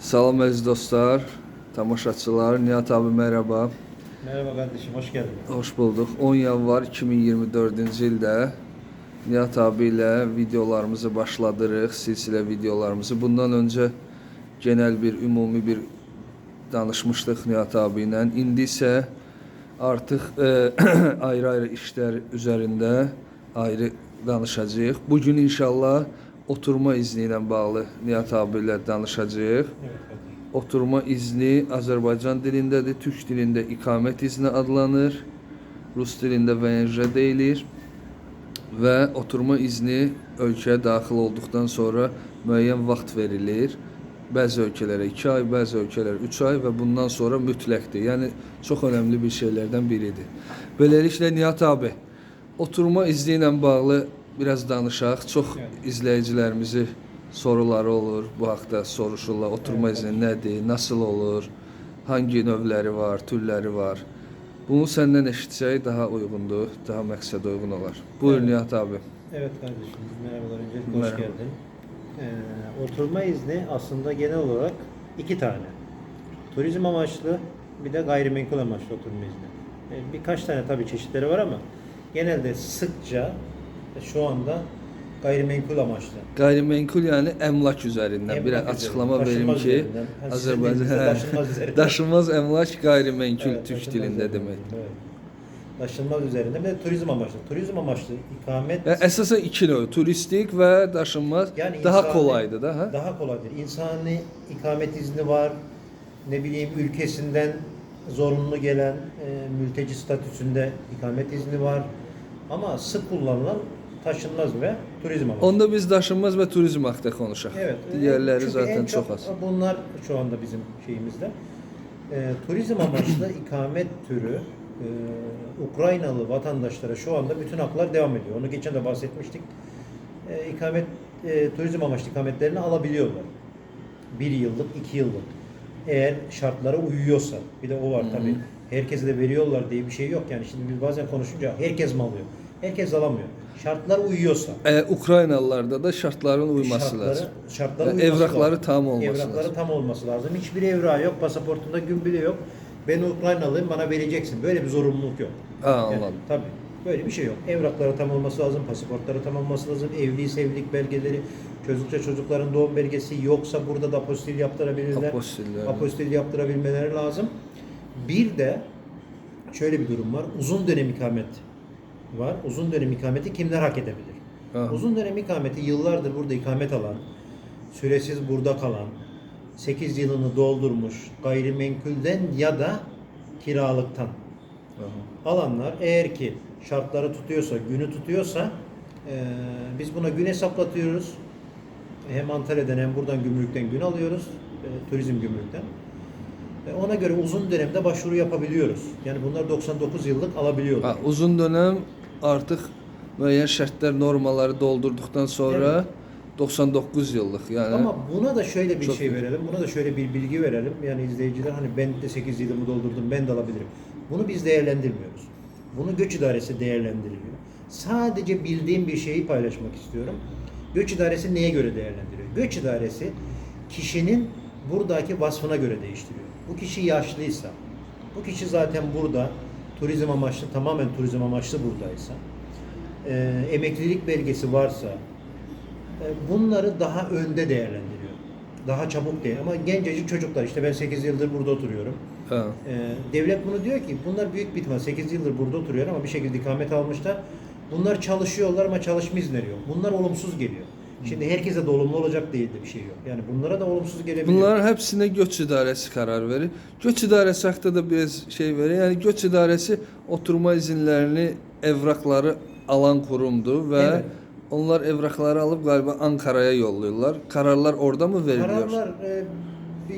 Salam əziz dostlar, tamaşaçılar. Nihat abi merhaba. Merhaba kardeşim, hoş geldin. Hoş bulduk. 10 yanvar 2024-cü ildə Nihat abi ilə videolarımızı başladırıq, silsilə videolarımızı. Bundan öncə genel bir, ümumi bir danışmışdıq Nihat abi ilə. İndi isə artıq e, ayrı-ayrı işlər üzərində ayrı danışacağıq. Bu gün inşallah oturma izni ilə bağlı Nihat abi ilə danışacağıq. Oturma izni Azərbaycan dilindədir, türk dilində iqamət izni adlanır, rus dilində VNJ deyilir və oturma izni ölkəyə daxil olduqdan sonra müəyyən vaxt verilir. Bəzi ölkələrə 2 ay, bəzi ölkələrə 3 ay və bundan sonra mütləqdir. Yəni çox önəmli bir şeylərdən biridir. Beləliklə Nihat abi, oturma izni ilə bağlı biraz danışaq. Çox izləyicilərimizi soruları olur. Bu haqda soruşurlar. Oturma izni nədir? Nasıl olur? Hangi növləri var, türləri var? Bunu səndən eşitsək daha uyğundur, daha məqsədə uyğun olar. Buyur Evet. Nihat abi. Evet kardeşim, merhabalar. Öncelikle hoş Merhaba. geldin. Ee, oturma izni aslında genel olarak iki tane. Turizm amaçlı, bir de gayrimenkul amaçlı oturma izni. Ee, birkaç tane tabii çeşitleri var ama genelde sıkça şu anda gayrimenkul amaçlı. Qeyri-menkul yəni əmlak üzərindən Emlak bir üzerinden, açıqlama verim ki, üzerinden. Ha, Azərbaycan üzerinden. daşınmaz əmlak qeyri-menkul Evet, türk dilində üzerinden, demək. Evet. Taşınmaz üzerinde bir de turizm amaçlı. Turizm amaçlı ikamet Və əsasən iki növ, turistik və daşınmaz Yani daha insani- kolaydır da, hə? Daha kolaydır. İnsani ikamet izni var. Ne bileyim ülkesinden zorunlu gelen e, mülteci statüsünde ikamet izni var. Ama sık kullanılan taşınmaz ve turizm amaçlı. Onda biz daşınmaz və turizm haqqında konuşaq. Evet. Digərləri Çünkü zaten en çox az. Bunlar şu anda bizim şeyimizde. E, turizm amaçlı ikamet türü e, Ukraynalı vatandaşlara şu anda bütün haklar devam ediyor. Onu geçen de bahsetmiştik. E, ikamet e, turizm amaçlı ikametlerini alabiliyorlar. Bir yıllık, iki yıllık. Eğer şartlara uyuyorsa. Bir de o var tabii. Herkese de veriyorlar diye bir şey yok. Yani şimdi biz bazen konuşunca herkes mi alıyor? Herkes alamıyor. Şartlar uyuyorsa. E, Ukraynalılarda da şartların uyması Şartları, lazım. şartlara Ve uyması evrakları lazım. tam olması Evrakları lazım. tam olması lazım. Hiçbir evrağı yok. Pasaportunda gün bile yok. Ben Ukraynalıyım bana vereceksin. Böyle bir zorunluluk yok. Ha, Yani, anladım. tabii. Böyle bir şey yok. Evrakları tam olması lazım. Pasaportları tam olması lazım. Evli evlilik belgeleri, çocukça çocukların doğum belgesi yoksa burada da apostil yaptırabilirler. Apostiller. Apostil yaptırabilmeleri lazım. Bir de şöyle bir durum var. Uzun dönem ikamet var. Uzun dönem ikameti kimler hak edebilir? Ha. Uzun dönem ikameti yıllardır burada ikamet alan, süresiz burada kalan, 8 yılını doldurmuş gayrimenkulden ya da kiralıktan Aha. alanlar eğer ki şartları tutuyorsa, günü tutuyorsa eee, biz buna gün hesaplatıyoruz. Hem Antalya'dan hem buradan gümrükten gün alıyoruz. eee, turizm gümrükten. E, ona göre uzun dönemde başvuru yapabiliyoruz. Yani bunlar 99 yıllık alabiliyorlar. Ha, uzun dönem artıq müəyyən şərtlər, normaları doldurduqdan sonra Evet. 99 yıllıq. Yəni Ama buna da şöyle bir Çok şey verelim. Buna da şöyle bir bilgi verelim. Yani izleyiciler hani ben de 8 yılımı doldurdum ben de alabilirim. Bunu biz değerlendirmiyoruz. Bunu göç idaresi değerlendiriliyor. Sadece bildiğim bir şeyi paylaşmak istiyorum. Göç idaresi neye göre değerlendiriyor? Göç idaresi kişinin buradaki vasfına göre değiştiriyor. Bu kişi yaşlıysa, bu kişi zaten burada turizm amaçlı, tamamen turizm amaçlı buradaysa, e, emeklilik belgesi varsa, e, bunları daha önde değerlendiriyor. Daha çabuk değil. Ama gencecik çocuklar işte ben 8 yıldır burada oturuyorum. ha. E, devlet bunu diyor ki bunlar büyük ihtimal 8 yıldır burada oturuyor ama bir şekilde ikamet almışlar. Bunlar çalışıyorlar ama çalışma izinleri yok. Bunlar olumsuz geliyor. Şimdi herkese de olumlu olacak değil de bir şey yok. Yani bunlara da olumsuz gelebiliyor. Bunların hepsine göç idarəsi qərar verir. Göç idarəsi haqqında da biraz şey verir. Yəni göç idarəsi oturma izinlərini, evrakları alan qurumdur və Evet. onlar evrakları alıb qaliba Ankaraya yollayırlar. Qararlar orada mı veriliyor? Kararlar e,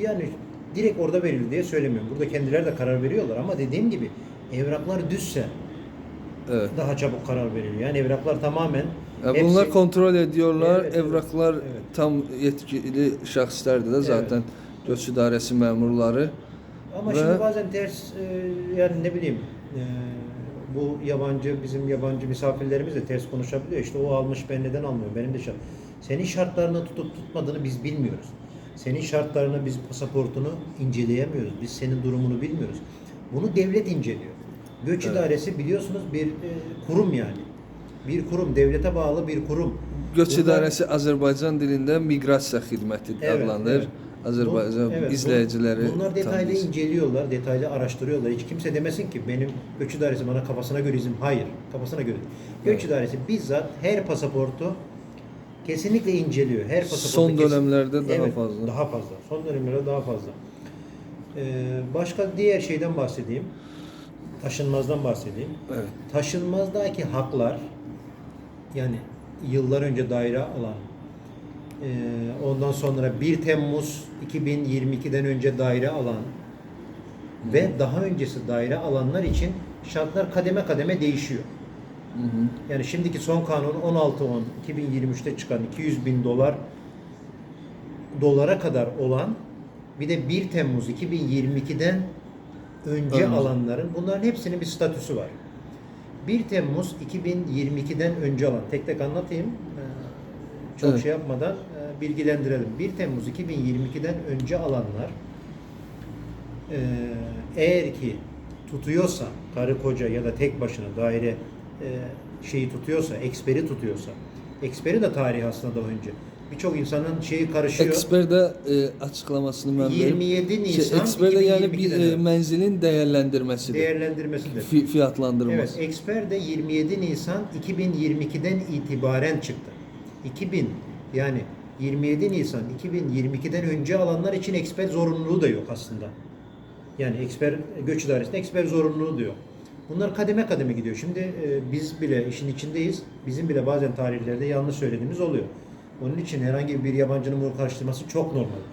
yani direkt orada verildi diye söylemiyorum. Burada kendileri de karar veriyorlar ama dediğim gibi evraklar düzse Evet. daha çabuk karar veriliyor. Yani evraklar tamamen Ya hepsi- bunlar kontrol ediyorlar. Evet, evet. Evraklar Evet. tam yetkili şəxslərdir də zaten göç idarəsi məmurları. Ama Ve- şimdi bazen ters e, yani ne bileyim e, bu yabancı bizim yabancı misafirlerimiz de ters konuşabiliyor. İşte o almış ben neden almıyorum? Benim de şart. Senin şartlarını tutup tutmadığını biz bilmiyoruz. Senin şartlarını, biz pasaportunu inceleyemiyoruz. Biz senin durumunu bilmiyoruz. Bunu devlet inceliyor. Göç Evet. idaresi biliyorsunuz bir e, kurum yani. Bir kurum, devlete bağlı bir kurum. Göç Bunlar- İdarəsi Azərbaycan dilində miqrasiya xidməti Evet, adlanır. evet. Azərbaycan Bu- evet, izləyiciləri Bunlar detaylı tanıyır. inceliyorlar, detaylı araştırıyorlar. Hiç kimse demesin ki benim göç idaresi bana kafasına göre izin. Hayır, kafasına göre. Göç Evet. idaresi bizzat her pasaportu kesinlikle inceliyor. Her pasaportu Son kesin- dönemlerde daha Evet, fazla. Daha fazla. Son dönemlerde daha fazla. Ee, başka diğer şeyden bahsedeyim. Taşınmazdan bahsedeyim. Evet. Taşınmazdaki haklar yani yıllar önce daire alan e, ondan sonra 1 Temmuz 2022'den önce daire alan ve daha öncesi daire alanlar için şartlar kademe kademe değişiyor. Hı hı. Yani şimdiki son kanun 16-10 2023'te çıkan 200 bin dolar dolara kadar olan bir de 1 Temmuz 2022'den önce Anladım. alanların bunların hepsinin bir statüsü var. 1 Temmuz 2022'den önce alan tek tek anlatayım. Ee, Çok Evet. şey yapmadan e, bilgilendirelim. 1 Temmuz 2022'den önce alanlar e, eğer ki tutuyorsa karı koca ya da tek başına daire e, şeyi tutuyorsa, eksperi tutuyorsa, eksperi de tarihi aslında daha önce. Birçok insanın şeyi karışıyor. Eksper də e, açıqlamasını mən verim. 27 Nisan Şey, eksper də yəni bir 2022'den e, mənzilin dəyərləndirməsidir. değerlendirmesidir. Fi, fiyatlandırması. Evet, eksper de 27 Nisan 2022'den itibaren çıktı. 2000 yani 27 Nisan 2022'den önce alanlar için eksper zorunluluğu da yok aslında. Yani eksper göç idaresinde eksper zorunluluğu da yok. Bunlar kademe kademe gidiyor. Şimdi e, biz bile işin içindeyiz. Bizim bile bazen tarihlerde yanlış söylediğimiz oluyor. Onun için herhangi bir yabancının bunu karıştırması çok normal.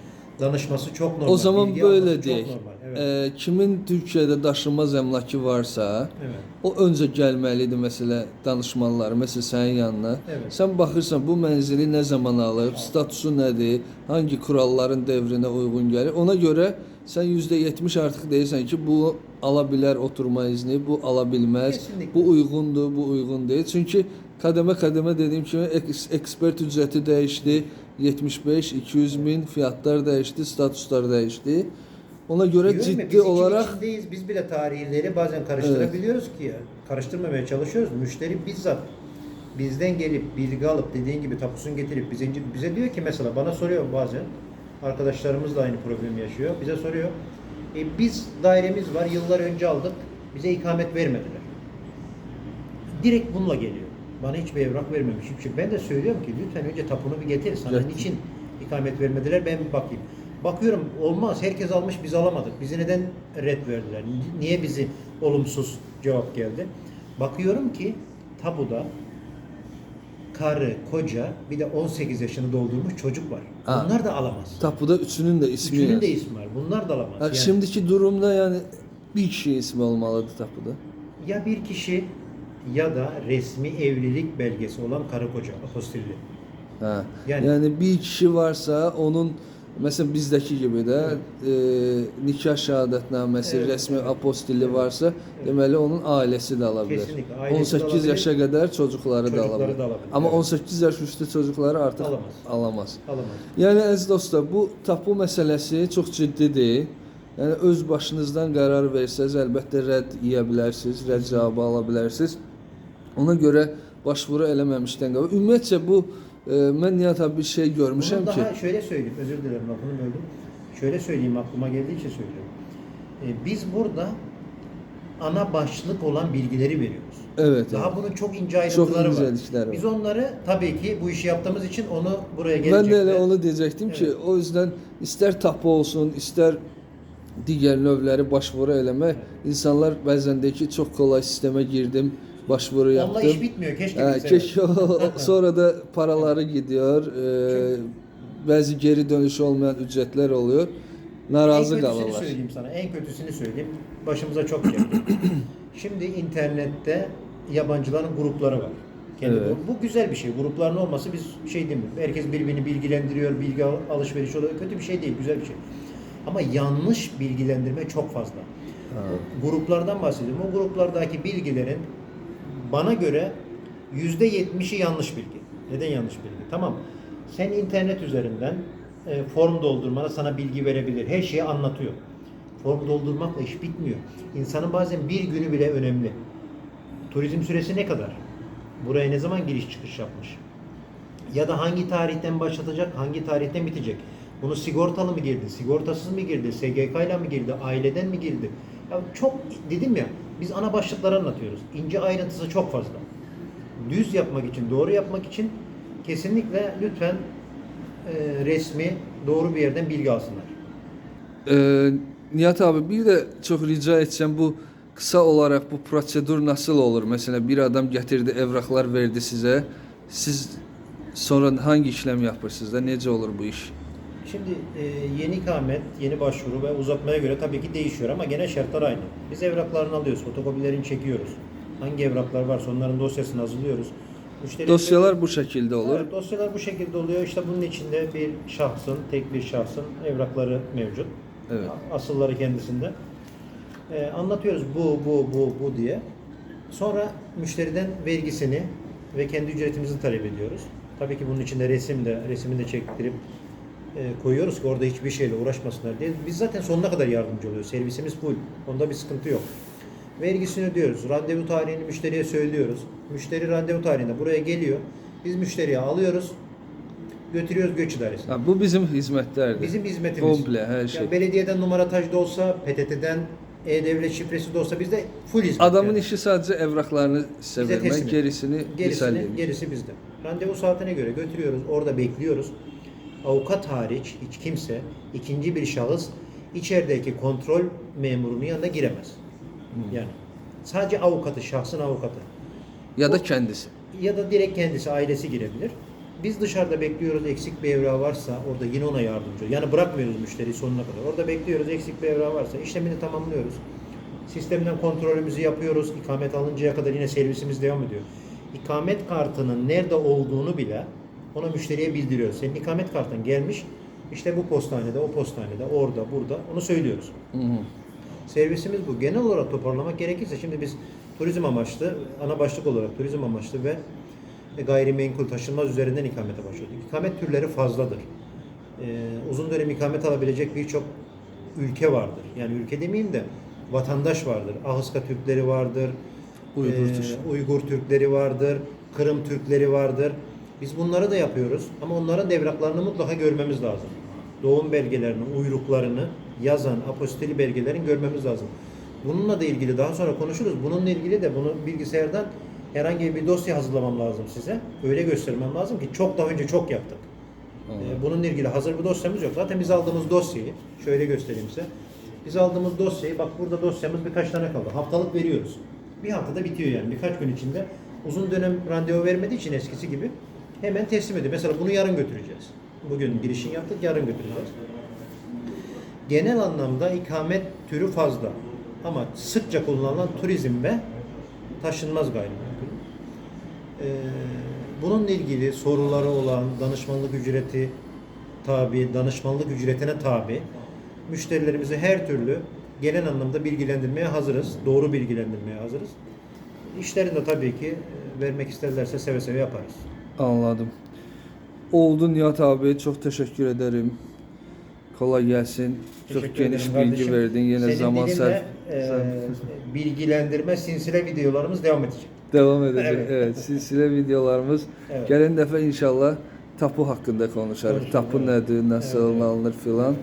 Danışması çok normal. O zaman bilgi böyle normal. Evet. E, kimin Türkiyədə daşınmaz əmlakı varsa, evet. o öncə gəlməlidir məsələ danışmanları, məsəl sənin yanına. Evet. Sən baxırsan bu mənzili nə zaman alıb, statusu nədir, hangi kuralların devrinə uyğun gəlir. Ona görə sən %70 artıq deyirsən ki, bu ala bilər oturma izni, bu ala bilməz. Kesinlikle. Bu uyğundur, bu uyğun deyil. Çünki qədəmə-qədəmə dediyim kimi eks ekspert ücrəti dəyişdi. 75 200 min fiyatlar dəyişdi, statuslar dəyişdi. Ona görə Diyorum ya, biz ciddi için olaraq içindeyiz. Biz bile tarihleri bazen karıştırabiliyoruz ki karıştırmamaya çalışıyoruz. Müşteri bizzat bizden gelip bilgi alıp dediğin gibi tapusunu getirip bize, bize diyor ki mesela bana soruyor bazen arkadaşlarımız da aynı problemi yaşıyor. Bize soruyor. E, biz dairemiz var yıllar önce aldık. Bize ikamet vermediler. Direkt bununla geliyor. Bana hiçbir evrak vermemiş. Hiçbir şey. Ben de söylüyorum ki lütfen önce tapunu bir getir. Sana Getir. niçin ikamet vermediler ben bir bakayım. Bakıyorum olmaz. Herkes almış biz alamadık. Bizi neden red verdiler? Niye bizi olumsuz cevap geldi? Bakıyorum ki tabuda karı, koca bir de 18 yaşını doldurmuş çocuk var. Ha. Bunlar da alamaz. tapuda üçünün də ismi Üçünün yazır. de ismi var. Bunlar da alamaz. Ha, Yani Şimdiki durumda yəni bir kişi ismi olmalıdır tapuda. ya bir kişi ya da resmi evlilik belgesi olan karı koca apostilli. Hə. Yəni- Yəni bir kişi varsa onun məsələn bizdəki kimi də e, nikah şahadətnaməsi, Evet, rəsmi evet. apostilli varsa, deməli onun ailəsi də ala bilər. Kesinlikle, ailesi de 18 alabilir, yaşa qədər çocukları da ala çocukları bilər. da alabilir, Amma evet. 18 yaş üstü çocukları artıq Alamaz. alamaz. Alamaz. Yəni əziz dostlar, bu tapu məsələsi çox ciddidir. Yəni öz başınızdan qərar versəz, əlbəttə rədd yeyə bilərsiniz, rədd cavabı ala bilərsiniz. Ona görə başvuru eləməmişdən qabaq. Ümumiyyətcə bu e, mən abi bir şey görmüşəm Bunun ki, daha şöyle söyleyeyim, özür dilerim lafını böldüm. Şöyle söyleyeyim aklıma geldiği için söylüyorum. Ee, biz burada ana başlık olan bilgileri veriyoruz. evet. Daha evet. bunun çok ince ayrıntıları var. incelikleri var. Biz onları tabii ki bu işi yaptığımız için onu buraya gelecekler. də elə onu deyəcəkdim ki, Evet. o yüzden istər tapu olsun, istər digər növləri başvuru eləmək, insanlar bəzən deyir ki, çox kolay sistemə girdim, başvuru yaptım. iş bitmiyor. Keşke bitse. keşke sonra da paraları gidiyor. E, bəzi geri dönüşü olmayan ücretler oluyor. En Narazı kötüsünü kalırlar. söyleyeyim sana. En kötüsünü söyleyeyim. Başımıza çok geldi. Şimdi internette yabancıların grupları var. Kendi Evet. bu, bu güzel bir şey. Grupların olması biz şey değil mi? Herkes birbirini bilgilendiriyor, bilgi al- alışverişi oluyor. Kötü bir şey değil, güzel bir şey. Ama yanlış bilgilendirme çok fazla. Ha. Gruplardan bahsediyorum. O gruplardaki bilgilerin bana göre yüzde yetmişi yanlış bilgi. Neden yanlış bilgi? Tamam. Sen internet üzerinden e, form doldurmana sana bilgi verebilir. Her şeyi anlatıyor. Form doldurmakla iş bitmiyor. İnsanın bazen bir günü bile önemli. Turizm süresi ne kadar? Buraya ne zaman giriş çıkış yapmış? Ya da hangi tarihten başlatacak, hangi tarihten bitecek? Bunu sigortalı mı girdi, sigortasız mı girdi, SGK ile mi girdi, aileden mi girdi? Ya çok dedim ya, biz ana başlıkları anlatıyoruz. İnce ayrıntısı çok fazla. Düz yapmak için, doğru yapmak için kesinlikle lütfen e, resmi doğru bir yerden bilgi alsınlar. Ee, Nihat abi bir de çok rica edeceğim bu kısa olarak bu prosedur nasıl olur? Mesela bir adam getirdi evraklar verdi size. Siz sonra hangi işlem yapırsınız da nece olur bu iş? Şimdi e, yeni ikamet, yeni başvuru ve uzatmaya göre tabii ki değişiyor ama genel şartlar aynı. Biz evraklarını alıyoruz, fotokopilerini çekiyoruz. Hangi evraklar varsa onların dosyasını hazırlıyoruz. Müşteri Dosyalar bu şekilde olur. Evet, dosyalar bu şekilde oluyor. İşte bunun içinde bir şahsın, tek bir şahsın evrakları mevcut. Evet. Asılları kendisinde. Ee, anlatıyoruz bu, bu, bu, bu diye. Sonra müşteriden vergisini ve kendi ücretimizi talep ediyoruz. Tabii ki bunun içinde resim de, resmini de çektirip e, koyuyoruz ki orada hiçbir şeyle uğraşmasınlar diye. Biz zaten sonuna kadar yardımcı oluyoruz. Servisimiz full. Onda bir sıkıntı yok. Vergisini ödüyoruz. Randevu tarihini müşteriye söylüyoruz. Müşteri randevu tarihinde buraya geliyor. Biz müşteriye alıyoruz. Götürüyoruz göç idaresine. Ha, bu bizim hizmetlerdir. Bizim hizmetimiz. Komple her şey. Yani belediyeden numarataj da olsa, PTT'den e-devlet şifresi de olsa bizde full hizmet. Adamın yani. işi sadece evraklarını size Bize vermek, teslim et. gerisini biz gerisini, gerisi bizde. Randevu saatine göre götürüyoruz, orada bekliyoruz. Avukat hariç hiç kimse, ikinci bir şahıs içerideki kontrol memurunun yanına giremez. Yani sadece avukatı, şahsın avukatı. Ya da kendisi. ya da direkt kendisi ailesi girebilir. Biz dışarıda bekliyoruz eksik bir evrağı varsa orada yine ona yardımcı Yani bırakmıyoruz müşteriyi sonuna kadar. Orada bekliyoruz eksik bir evrağı varsa işlemini tamamlıyoruz. Sistemden kontrolümüzü yapıyoruz. İkamet alıncaya kadar yine servisimiz devam ediyor. İkamet kartının nerede olduğunu bile ona müşteriye bildiriyoruz. Senin ikamet kartın gelmiş. İşte bu postanede, o postanede, orada, burada. Onu söylüyoruz. Hı hı. Servisimiz bu. Genel olarak toparlamak gerekirse şimdi biz turizm amaçlı, ana başlık olarak turizm amaçlı ve gayrimenkul taşınmaz üzerinden ikamete başladık. İkamet türleri fazladır. Ee, uzun dönem ikamet alabilecek birçok ülke vardır. Yani ülke demeyeyim de vatandaş vardır. Ahıska Türkleri vardır. Uygur Türk. Uygur Türkleri vardır. Kırım Türkleri vardır. Biz bunları da yapıyoruz ama onların da evraklarını mutlaka görmemiz lazım. Doğum belgelerini, uyruklarını yazan apostili belgelerini görmemiz lazım. Bununla da ilgili daha sonra konuşuruz. Bununla ilgili de bunu bilgisayardan herhangi bir dosya hazırlamam lazım size. Öyle göstermem lazım ki çok daha önce çok yaptık. Ee, Bununla ilgili hazır bir dosyamız yok. Zaten biz aldığımız dosyayı, şöyle göstereyim size. Biz aldığımız dosyayı, bak burada dosyamız birkaç tane kaldı. Haftalık veriyoruz. Bir haftada bitiyor yani birkaç gün içinde. Uzun dönem randevu vermediği için eskisi gibi hemen teslim ediyor. Mesela bunu yarın götüreceğiz. Bugün girişini yaptık, yarın götüreceğiz. Genel anlamda ikamet türü fazla. Ama sıkça kullanılan turizm ve taşınmaz gayrimenkul. Ee, bununla ilgili soruları olan danışmanlık ücreti tabi, danışmanlık ücretine tabi müşterilerimizi her türlü genel anlamda bilgilendirmeye hazırız. Doğru bilgilendirmeye hazırız. İşlerini de tabii ki e, vermek isterlerse seve seve yaparız. Anladım. Oldu Nihat abi. Çok teşekkür ederim. Kolay gelsin. Çok Teşekkür geniş ederim bilgi kardeşim. verdin. Yine Senin zaman sarf. e, bilgilendirme sinsile videolarımız devam edecek. Devam edecek. Evet. Evet. Silsile videolarımız. Evet. Gelen defa inşallah tapu hakkında konuşarız. Tapu evet. nedir, nasıl Evet, alınır filan.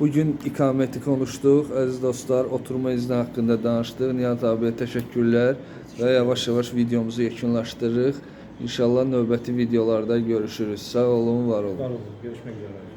Bugün ikameti konuştuk. Aziz dostlar, oturma izni hakkında danıştık. Nihat abiye teşekkürler. Ve yavaş yavaş videomuzu yekunlaştırırıq. İnşallah növbəti videolarda görüşürüz. Sağ olun, var olun. Var olun. Görüşmek üzere.